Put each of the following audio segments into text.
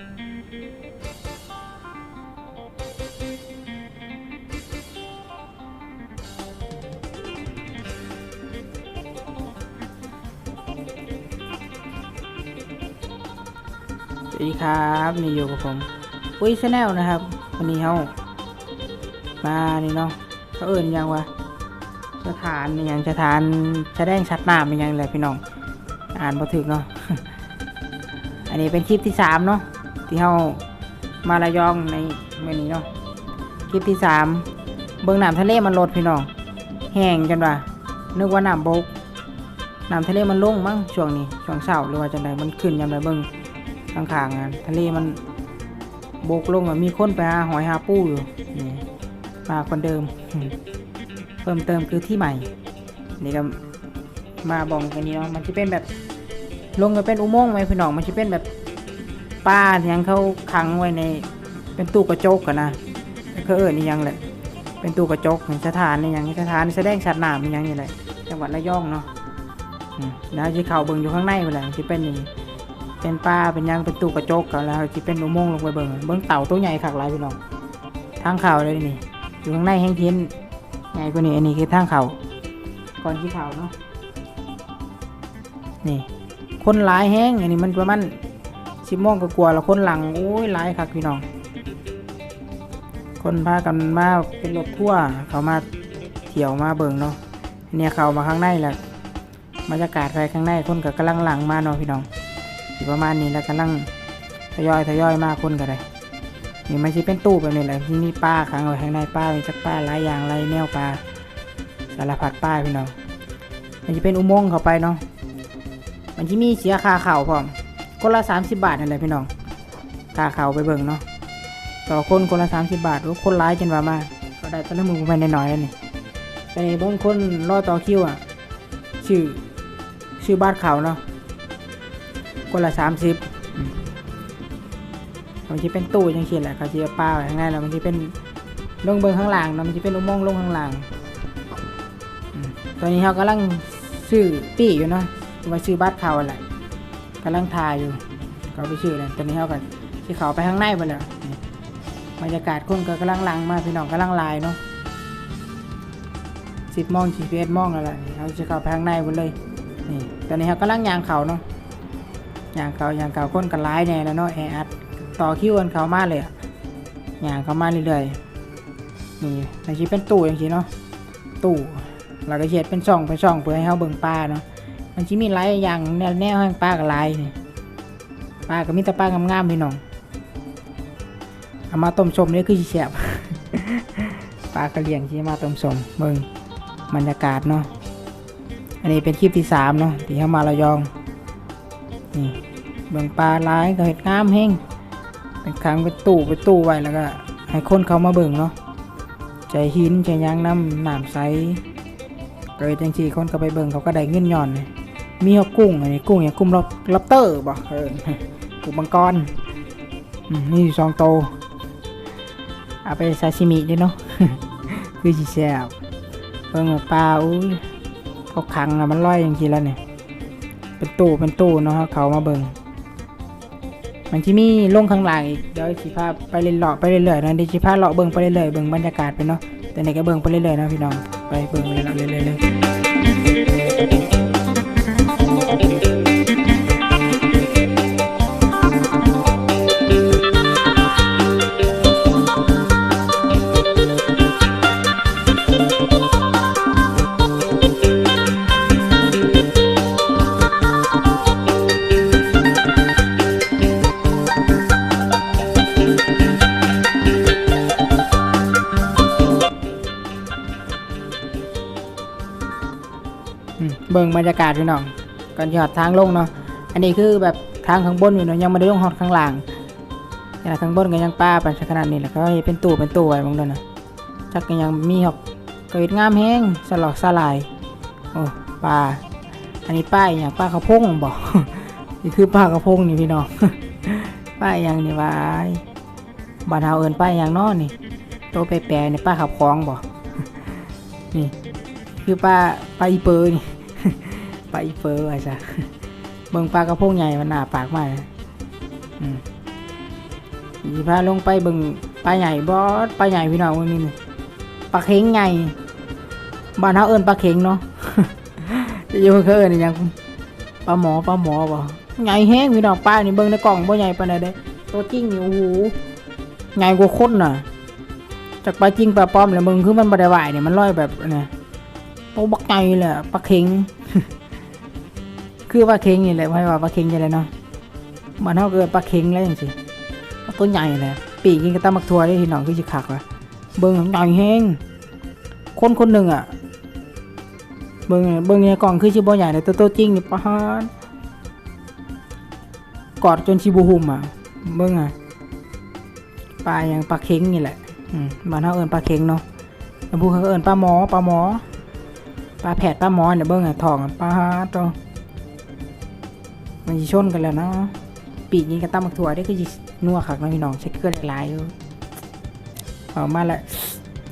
สวัสดีครับนี่อยู่กับผมอุ้ยชแนลนะครับวันนี้เขามานี่เนาะเขาเอิ่นยังวะสถานนี่ยังสถานแสดงชัดหน้าเป็นยังแหละพี่น้อง อ่านบ่ถึกเนาะอันนี้เป็นคลิปที่สามเนาะ ที่เขามาระยองในเมื่อนี้เนาะคลิปที่สามเบื้องน้ำทะเลมันลดพี่น้องแห้งจังวะนึกว่าน้ำบกน้ำทะเลมันลงมั้งช่วงนี้ช่วงเช้าหรือว่าจังไดมันขึ้นยามใดเบิ่งข้างๆงานทะเลมันโบกลงอะมีคนไปหาหอยหาปูอยู่นี่มาคนเดิม เพิ่มเติมคือที่ใหม่ นี่ก็มาบอกกันนี้เนาะมันจะเป็นแบบลงก็เป็นอุโมงค์ไหมพี่น้องมันจะเป็นแบบ ป้าที่ยังเขาขังไว้ในเป็นตู้กระจกกันนะก็เออนี่ยังแหละเป็นตู้กระจกเหมือนสถานนี่ยังสถานแสดงชัดหนามนี่ยังนี่แหละจังหวัดระยองเนาะอืมแล้วที่เขาเบิ่งอยู่ข้างในไปแหละที่เป็นนี้เป็นป้าเป็นยังเป็นตู้กระจกกันแล้วที่เป็นอุโมงค์ลงไปเบิ่งเบิ่งเต่าตัวใหญ่ขักหลายพี่น้องทางเข่าเลยนี่ อยู่ข้างในแห้งเทียนใหญ่กว่านี้อันนี้คือทางเข่าก่อนที่เข่าเนาะนี่คนหลายแห้งอันนี้มันประมาณ สิบโมงก็กลัวแล้วคนหลังโอ้ยหลายคักพี่น้อง คนพากันมาเป็นรถทั่วเขามาเที่ยวมาเบิงเนาะเนี่ยเขามาข้างในแหละบรรยากาศภายข้างในคนก็กำลังหลังมาเนาะพี่น้องสิประมาณนี้แล้วกำลังทยอยทยอยมากคนกันเลยนี่มันจะเป็นตู้แบบนี้แหละที่นี่ป้าขังไว้ข้างในป้ามีจักป้าหลายอย่างหลายแนวปลาสารพัดป้าพี่น้องมันจะเป็นอุโมงค์เข้าไปเนาะมันจะมีเสียค่าเข่าพร้อม คนละ 30 บาทนั่นแหละพี่น้องค่าเขาไปเบิ่งเนาะต่อคนคนละ 30 บาทโอ้คนร้ายจนว่ามาก็ได้แต่ละมือไปน่อยๆนี่แต่นี่บางคนรอต่อคิวอะชื่อชื่อบ้านเขาเนาะคนละสามสิบมันจะเป็นตู้ยังเขียนแหละเขาจะเอาป้าไว้ข้างในแล้วมันจะเป็นลงเบิ้งข้างล่างเนาะมันจะเป็นอุโมงค์ลงข้างล่างตอนนี้เขากำลังซื้อปี้อยู่เนาะว่าซื้อบัตรเขาอะไร กำลังทายอยู่เขาไปซื้อเลยตอนนี้เขาก็ที่เขาไปข้างในไปแล้วบรรยากาศคนก็กำลังลังมาพี่น้องกำลังลายเนาะสิบโมงสี่สิบเอ็ดโมงแล้วล่ะนี่เขาจะเข้าไปข้างในหมดเลยนี่ตอนนี้เขากำลังยางเขาเนาะยางเก่ายางเก่าคนกันร้ายแน่แล้วเนาะแออัดต่อคิวกันเขามากเลยอะยางเขามาเรื่อยๆนี่ในชีเป็นตู้อย่างชี้เนาะตู้แล้วก็เช็ดเป็นช่องเป็นช่องเพื่อให้เขาเบิ่งปลาเนาะ มันชีมีหลายอย่างแนวแนวให้งปลากับลายนี่ปลาก็มีแต่ปลางามๆพี่น้องเอามาต้มชมนี่คือสิแซ่บปลากระเลียงที่มาต้มชมเบิ่งบรรยากาศเนาะอันนี้เป็นคลิปที่สามเนาะที่เข้ามาระยองนี่เบิ่งปลาลายก็เห็ดงามแห้งเป็นครั้งเป็นตู้เป็นตู้ไว้แล้วก็ให้คนเขามาเบิ่งเนาะใจหินใจยางน้ำหน้ำใสก็เฮ็ดจังซี่คนก็ไปเบิ่งเขาก็ได้เงินย่อนเลย มีฮอกกุ้งอันนี้กุ้งอย่างกุ้งล็อบล็อบเตอร์บ่เออกุ้งมังกรอืมนี่อยู่สองโตเอาไปซาชิมิด้วยเนาะคือสิแซ่บเบิ่งปลาอุ้ยเขาขังอะมันลอยอย่างซี่แล้วเนี่ยเป็นตู้เป็นตู้เนาะเขามาเบิงมันที่มีลงข้างหล่างอีกเดี๋ยวสิพาไปเล่นเลาะไปเรื่อยๆนะเดี๋ยวสิพาเลาะเบิงไปเรื่อยๆเบิงบรรยากาศไปเนาะแต่ไหนก็เบิงไปเรื่อยๆนะพี่น้องไปเบิงไปเรื่อยๆ รรยากาศพี่น้องก่อนที่หอดทางลงเนาะอันนี้คือแบบทางข้างบนอยู่เนาะยังไม่ได้ลงหอดข้างล่างแต่ข้างบนก็ยังป้าไปขนาดนี้แหละก็เป็นตู้เป็นตู้ไว้บางเดยวนะจักก็ยังมีหอกเกิดงามแห้งสลอกสลายโอ้ปลาอันนี้ป้าอย่างป้ากระพงบอกนี่คือป้ากระพงนี่พี่น้องป้าอย่างนี่วายบ้านเฮาเอินป้าอย่างนอนี่โตแปรๆนี่ป้าขับคล้องบอกนี่คือปลาปลาอีเปอร์นี่ ปลาอีเปอร์ว่าจ้ะเบิ่งปลากระพงใหญ่มันหนาปากมากนะอืมสิพาลงไปเบิ่งปลาใหญ่บ่ปลาใหญ่พี่น้องมันมีนี่ปลาเข็งใหญ่บ้านเฮาเอิ้นปลาเข็งเนาะจะอยู่เขาเอิ้นอิหยังปลาหมอปลาหมอบ่ใหญ่แฮงพี่น้องปลานี่เบิ่งในกล่องบ่ใหญ่ปานใดเด้ตัวจริงนี่โอ้โหใหญ่กว่าคนน่ะจากปลาจริงปลาปลอมแล้วมึงคือมันบ่ได้ไหวเนี่ยมันลอยแบบเนี่ยตัวบักใหญ่เลยอะปลาเข็ง คือปลาเข็งนี่แหละให้ว่าปลาเข็งจังไดเนาะบ้านเฮาเกิดปลาเข็งแล้วจังซี่ตัวใหญ่เลยปีกกินกระตามักทัวได้ทีน้องคือสิคักว่ะเบิ่งใหญ่แฮงคนคนหนึ่งอะ เบิ่งเบิ่งในกล่องคือสิบ่ใหญ่เลยตัวตัวจริงนี่ปะฮานกอดจนชิบูหุมอะ เบิ่งอะปลาอย่างปลาเค็งนี่แหละมบ้านเฮาเอิ้นปลาเค็งเนาะแล้วพวกเขาเอิ้นปลาหมอปลาหมอปลาแผดปลาหมอเนี่ยเบิ่งอะทองปลาฮาดตัว มันสิชนกันแล้วเนาะปีกนี้ก็ตั้มมักถั่วได้ก็ยินัวคักนะพี่น้องใช้เกลือหลายๆอยู่เอามาละ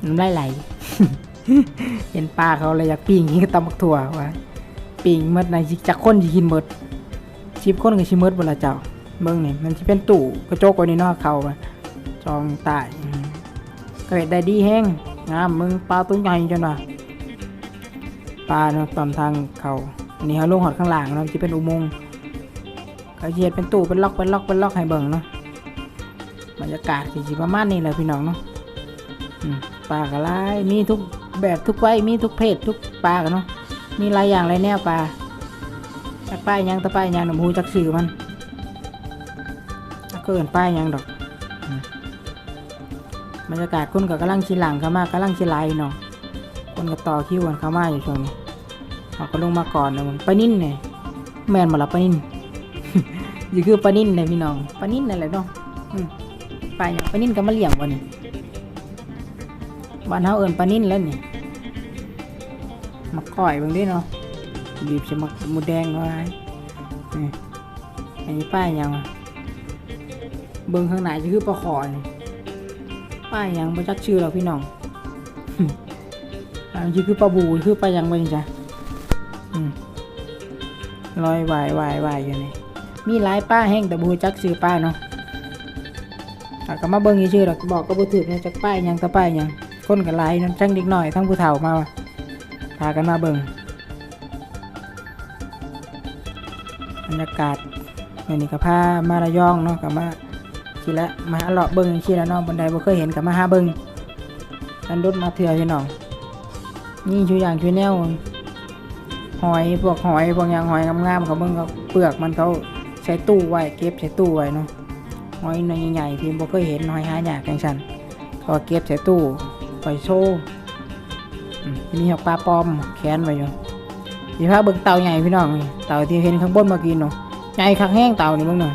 น้ำลายไหลเห็นปลาเขาเลยอยากปีกนี้ก็ตั้มมักถั่วว่าปีกหมดในสิจักคนสิกินหมดชิบคนก็ชิหมดบ่ละเจ้าเบิ่งนี่มันสิเป็นตู้กระจกไว้ในนอกเขาจองตายก็เห็ดได้ดีแห้งงามมึงปลาตัวใหญ่จังว่ะปลาเนาะตอนทางเขาอันนี้เขาลงหอดข้างหล่างเนาะจะเป็นอุโมงค์ ก็เฮ็ดเป็นตู้เป็นล็อกเป็นล็อกเป็นล็อกให้เบิ่งเนาะบรรยากาศสิสิประมาณนี้แหละพี่น้องเนาะปลากระไรมีทุกแบบทุกไว้มีทุกเพศทุกปลากันเนาะมีหลายอย่างหลายแนวปลาจักป้ายยังตะป้ายยังหนูฮูจักชื่อมันจักเกินป้ายยังดอกบรรยากาศคนก็กำลังชิหลังเข้ามากำลังชิไลเนาะคนก็ต่อคิวกันเข้ามาอยู่ช่วงนี้เขาก็ลงมาก่อนนะมึงปนิ่นเนี่ยแมนบ่ละปนิ่น นี่คือปลานิ่นเลยพี่น้องปลานิ่นนั่นแหละเนาะปลาอย่างปลานิ่นก็มาเลี้ยงวันนี้บ้านเฮาเอิ้นปลานิ่นแล้วนี่มาก่อยบิ่งดิเนาะบีบใส่มักหมูแดงเอาไว้อันนี้ป้ายยังเบิ่งข้างในจะคือปลาขอนี่ป้ายยังบ่จักชื่อหรอกพี่น้องอันนี้คือปลาบูคือปลาหยังบ่นี่จ้ะลอยวายวายวายอยู่นี่ มีหลายป้าแห้งแต่บูจักซื้อป้าเนาะก็มาเบิ่งชื่อๆดอกบอกก็บ่ถูกเนาะจักป้ายยังตะป้ายยังคนก็หลายเนาะทั้งเด็กน้อยทั้งผู้เฒ่ามาพากันมาเบิ่งบรรยากาศมื้อนี้ก็พามาระยองเนาะก็มาทีละมาหาเลาะเบิ่งทีละเนาะบันไดบ่เคยเห็นก็มาห้าเบิ่งกันรถมาเถื่อพี่น้องนี่ชูอย่างชูแนวหอยพวกหอยพวกหยังหอยงามๆเขาเบิ่งเขาเปลือกมันเขา ใช้ตู้ไว้เก็บใช้ตู้ไว้เนาะหอยน่อยใหญ่ๆที่บ่เคยเห็นหอยหายากจังซั่นก็เก็บใช้ตู้ไปโชว์มีหอกปลาปลอมแขนไว้อยู่สิพาเบิ่งเต่าใหญ่พี่น้องนี่เต่าที่เห็นข้างบนเมื่อกี้เนาะใหญ่คักแห้งเต่านี่เบิ่งหน่อย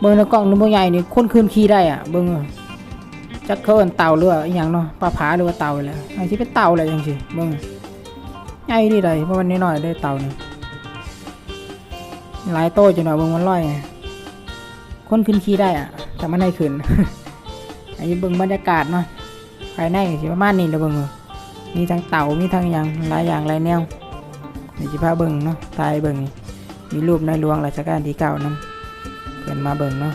เบิ่งในกล้องนี่บ่ใหญ่นี่คนคืนขี่ได้อะเบิ่งจักเขาเอิ้นเต่าหรือว่าอีหยังเนาะปลาผาหรือว่าเต่าแหละไอ้ที่เป็นเต่าแหละจังซี่เบิ่งใหญ่ดีเลยเพราะมันน้อยๆได้เต่านี่ หลายโต้จนหน่อยเบางมันร้อยคนขึ้นขี่ได้อะแต่มันให้ขึ้นอันนี้เบิ่งบรรยากาศเนาะภายในสิประมาณนี้แหละเบิ่งเออมีทั้งเต่ามีทั้งหยังหลายอย่างหลายแนวนี่สิพาเบิ่งเนาะตายเบิ่งนี่มีรูปในหลวงรัชกาลที่เก้านํเกินมาเบิ่งเนาะ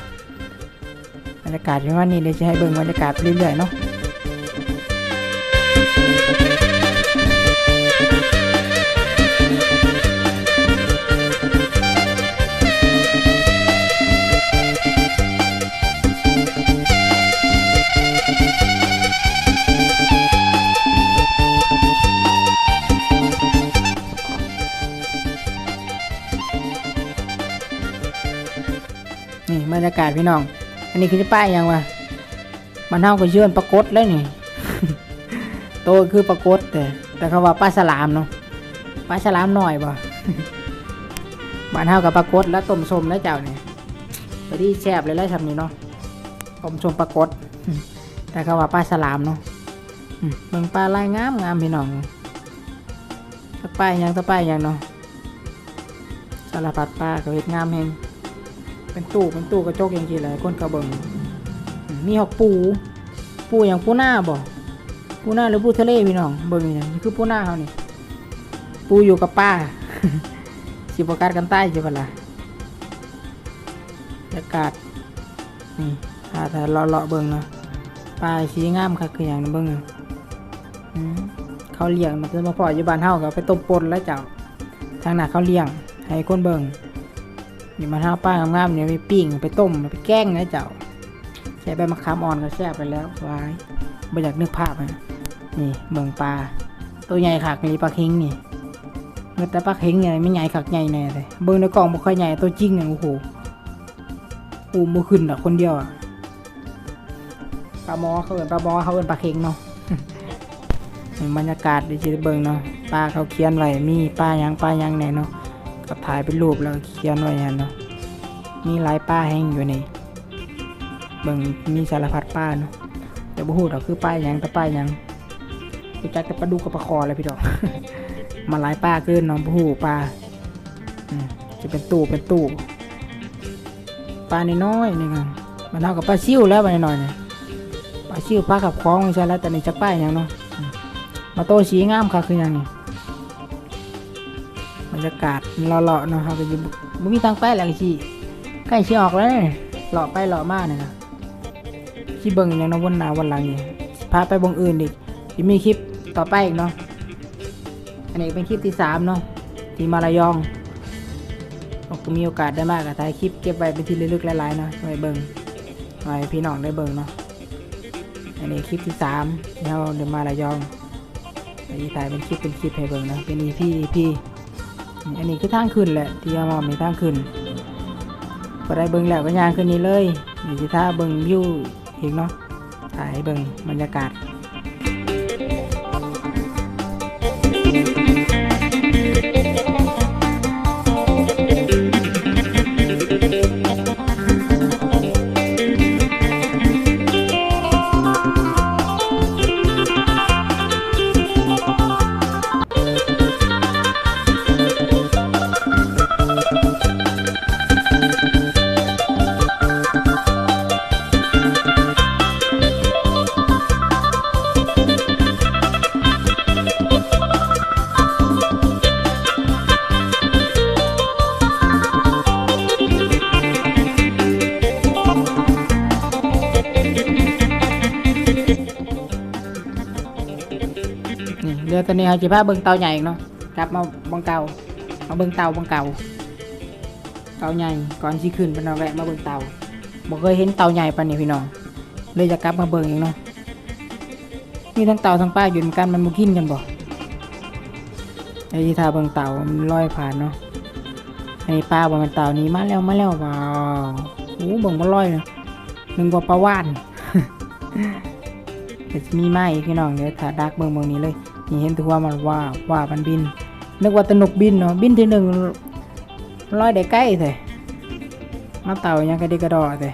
บรรยากาศประมาณนี้เดี๋ยวจะให้เบิ่งบรรยากาศเรื่อยๆเนาะากาศพี่น้อง อันนี้คือจะป้ายยังวะมันเท่ากับเชื่อนปรากฏแล้วนี่โตคือปรากฏแต่แต่เขาว่าปลาสลามเนาะปลาสลามหน่อยบ่บ้านเท่ากับปรากฏแล้วต้มสมแล้วเจ้าเนี่ยพอดีแซ่บเลยแล้วทำนี่เนาะต้มสมปรากฏแต่เขาว่าปลาสลามเนาะมเบิ่งปลาลายงามงามพี่น้องตะป้ายยังตะป้ายยังเนาะสารพัดปลาก็เฮ็ดงามแฮง เป็นตู้เป็นตู้กระจกอย่างที่ไรก้นกระเบิงมีหอกปู ปูอย่างปูหน้าบ่ปูหน้าหรือปูทะเลพี่น้องเบิ่งนี่นะนี่คือปูหน้าเขานี่ปูอยู่กับป้าสิบกัดกันใต้ใช่ปะล่ะบรรยากาศนี่ถ้าถ้าเลาะเลาะเบิ่งเนาะปลาสีงามคักคือหยังนะเบิ่งเขาเลี้ยงมันจะมาพออยู่บ้านเฮาก็ไปต้มปนแล้วเจ้าทางหน้าเขาเลี้ยงให้คนเบิ่ง นี่มันเฮาป้างามๆเนี่ยไปปิ้งไปต้มไปแกงนะเจ้าใช้ใบมะขามอ่อนก็แซ่บไปแล้ววายบ่อยากนึกภาพอะนี่เบิ่งปลาตัวใหญ่คักนี่ปลาเค็งนี่เมื่อแต่ปลาเค็งเนี่ยไม่ใหญ่คักใหญ่แน่เลยเบิ่งในกล่องบ่ค่อยใหญ่ตัวจริงเนี่ยโอ้โหอูมบ่ขึ้นอะคนเดียวอะปลาหมอเขาเอินปลาหมอเขาเอินปลาเค็งเนาะบรรยากาศดีจีเบิงเนาะปลาเขาเขียนไว้มีปลาหยังปลาหยังไหนเนาะ ก็ถ่ายเป็นรูปแล้วก็เขียนไว้ฮะเนาะมีหลายปลาแห้งอยู่นี่เบิงมีสารพัดปลาเนาะแต่บ่ฮู้ดอกคือปลาหยังแต่ปลาหยังรู้จักแต่ปลาดุกกับปลาคอเลยพี่ดอก มาหลายปลาเกินเนาะบ่ฮู้ปลาจะเป็นตู้เป็นตู้ปลาน้อยๆนี่ไงมันเท่ากับปลาซิ่วแล้วปลาน้อยๆเนี่ยปลาชิวปลากับคล้องใช่แล้วแต่ในจักป้ายย่างเนาะมาโตสีงามค่ะคือย่างนี้บ รรยากาศเลาะๆเนาะครับก็อยิบมีทางไปแล้วสิใกล้ชิออกแล้วเนี่ยเลาะไปเลาะมาเนี่ยนะที่เบิ่งอย่างนะวันหน้าวันหลังนี่พาไปบงอื่นอีกจะมีคลิปต่อไปอีกเนาะอันนี้เป็นคลิปที่สามเนาะที่มาลายองก็มีโอกาสได้มากกับถ่ายคลิปเก็บไว้เป็นที่ระลึกหลายๆเนาะไว้เบิ่งไว้พี่น้องได้เบิ่งเนาะอันนี้คลิปที่สามที่เราเดินมาระยองอันนี้ถ่ายเป็นคลิปเป็นคลิปให้เบิ่งนะเป็น EP EP อันนี้คือทางขึ้นแหละที่เอามอมีทางขึ้นพอได้เบิ้งแล้วก็ย่างขึ้นนี้เลยนี่จะท่าเบิ้งวิวอีกเนาะถ่ายเบิ้งบรรยากาศ นี่เดี๋ยวตอนนี้เราจะพาเบิ่งเตาใหญ่เนาะกลับมาบังเก่ามาเบิ่งเตาบังเก่าเตาใหญ่ก่อนที่ขึ้นเป็นเอาแวะมาเบิ่งเตาบ่เคยเห็นเตาใหญ่ปานนี้พี่น้องเลยจะกลับมาเบิ่งอีกเนาะมีทั้งเตาทั้งป้าอยู่นกันมันบ่กินกันบ่ไอ้ที่ทาเบิ่งเตามันลอยผ่านเนาะอันนี้ป้าบ่แมันเตานี้มาแล้วมาแล้วว้าวโอ้เบิ่งมันลอยเนาะนึกว่าปลาว่านเดี๋ยวจะมีไม้พี่น้องเดี๋ยวถ้าดักเบิ่งเบิ่งนี้เลย นี่เห็นตัวมันว่าว่ามันบิน นึกว่าตนกบินเนาะบินทีหนึ่งลอยได้ใกล้เลยมาเต่ายังกระดิกระดอเลย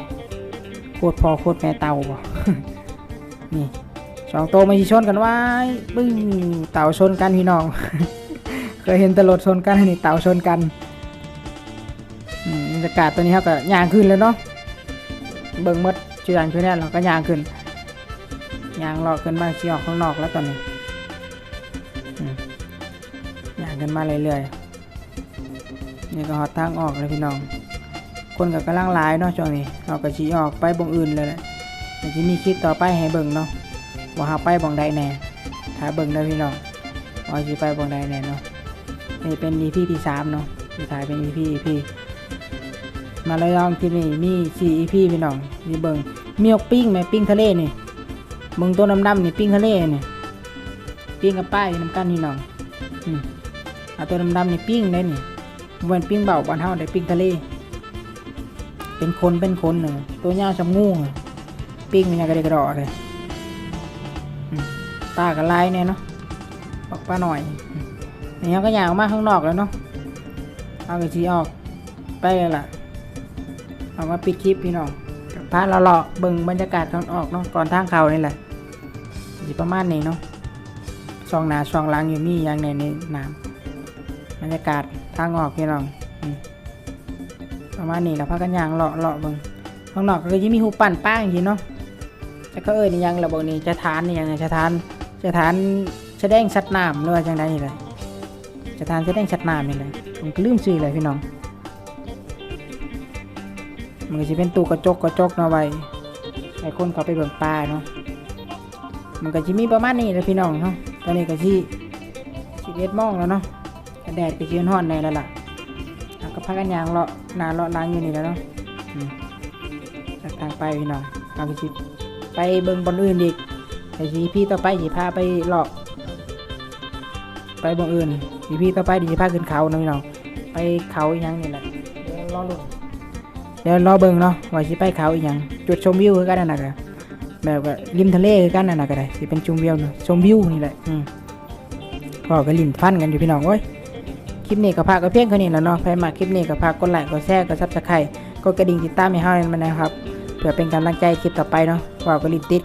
โคตรพอโคตรแม่เต่าบ่นี่สองตัวมันสิชนกันไว้ปึ้งเต่าชนกันพี่น้อง เคยเห็นตลดชนกันนี่เต่าชนกันบรรยากาศตัวนี้ครับก็ย่างขึ้นแล้วเนาะเบิ่งมดชื่ออันคือแน่เราก็ย่างขึ้นยางเลาะขึ้นมาชี้ออกข้างนอกแล้วตอนนี้ ขึ้นมาเรื่อยๆนี่ก็หอดทางออกเลยพี่น้อง คนก็กำลังหลายเนาะช่วงนี้เราก็ชี้ออกไปบงอื่นเลยแหละเดี๋ยวจะมีคลิปต่อไปให้เบิ่งเนาะว่าหาไปบงใดแน่ถ้าเบิ่งเด้พี่น้องว่าสิไปบงใดแน่เนาะนี่เป็น EP ที่สามเนาะที่ถ่ายเป็น EP EP มาเลยลองที่นี่มีสี่ EP พี่น้องมีเบิ่งมียกปิ้งไหมปิ้งทะเลนี่มึงตัวดำๆนี่ปิ้งทะเลนี่ปิ้งกับป้ายน้ำกันนี่น้องอืม เอาตัวดำๆนี่ปิ้งได้นี่เวนปิ้งเบาบานเฮาได้ปิ้งทะเล เป็นคนเป็นคนเนอะตัวยาวชำงูอะปิ้งมันยังกระเดกระดอเลยตากับลเนี่ยเนาะบอกป้าหน่อยอืมนี่เขาก็อยากออกมาข้างนอกแล้วเนาะเอากระชีออกไปเลยล่ะเอามาปิดคลิปพี่น้องพาเราเลาะเบิ่งบรรยากาศก่อนออกเนาะก่อนทางเขานี่แหละสิประมาณนี้เนาะช่องหนาช่องหลังอยู่นี่อย่างในในน้ำ บรรยากาศทางออกพี่น้องประมาณนี้แล้วพากันยางเลาะเลาะเบิ่งข้างนอกก็จะมีหูปั่นป้าอย่างนี้เนาะจะก็เอ้ยนี่ยังระบบนี้จะทานนี่ยังไงจะทานจะทานแสดงชัดน้ำหรือว่าจังใดนี่เลยจะทานแสดงชัดน้ำนี่เลยผมก็ลืมชื่อเลยพี่น้อง มันก็จะเป็นตู้กระจกกระจกเนาะไว้หลายคนเขาไปเบิ่งปลาเนาะมันก็จะมีประมาณนี้แหละพี่น้องเนาะตอนนี้ก็ที่สิบเอ็ดโมงแล้วเนาะ แต่แดดก็ชื้นหอนในแล้วล่ะเราก็พักกันยางเลาะนาเลาะล้างอยู่นี่แล้วเนาะจากทางไปพี่น้องเราก็สิไปเบิ่งบนอื่นอีกแต่ทีพี่ต่อไปสิพาไปเลาะไปบนอื่นทีพี่ต่อไปดิสิพาขึ้นเขาเนาะพี่น้องไปเขาอีหยังนี่แหละเดี๋ยวรอลุ้นเดี๋ยวรอเบิ่งเนาะว่าสิไปเขาอีหยังจุดชมวิวคือกันนั่นน่ะก็แบบว่าริมทะเลคือกันนั่นน่ะก็ได้สิเป็นชมวิวเนาะชมวิวนี่แหละอืมก็ก็ลิ้นฟันกันอยู่พี่น้องโอ้ย ลิปนี้ก็พากก็เพียงเท่านี้แล้วเนาะใครมาคลิปนี้ก็พากกดไลค์กดแชร์กดซับสไครต์กดกระดิ่งติดตามให้เฮามันนะครับ เพื่อเป็นกำลังใจคลิปต่อไปเนาะว่าก็ลิ้นติด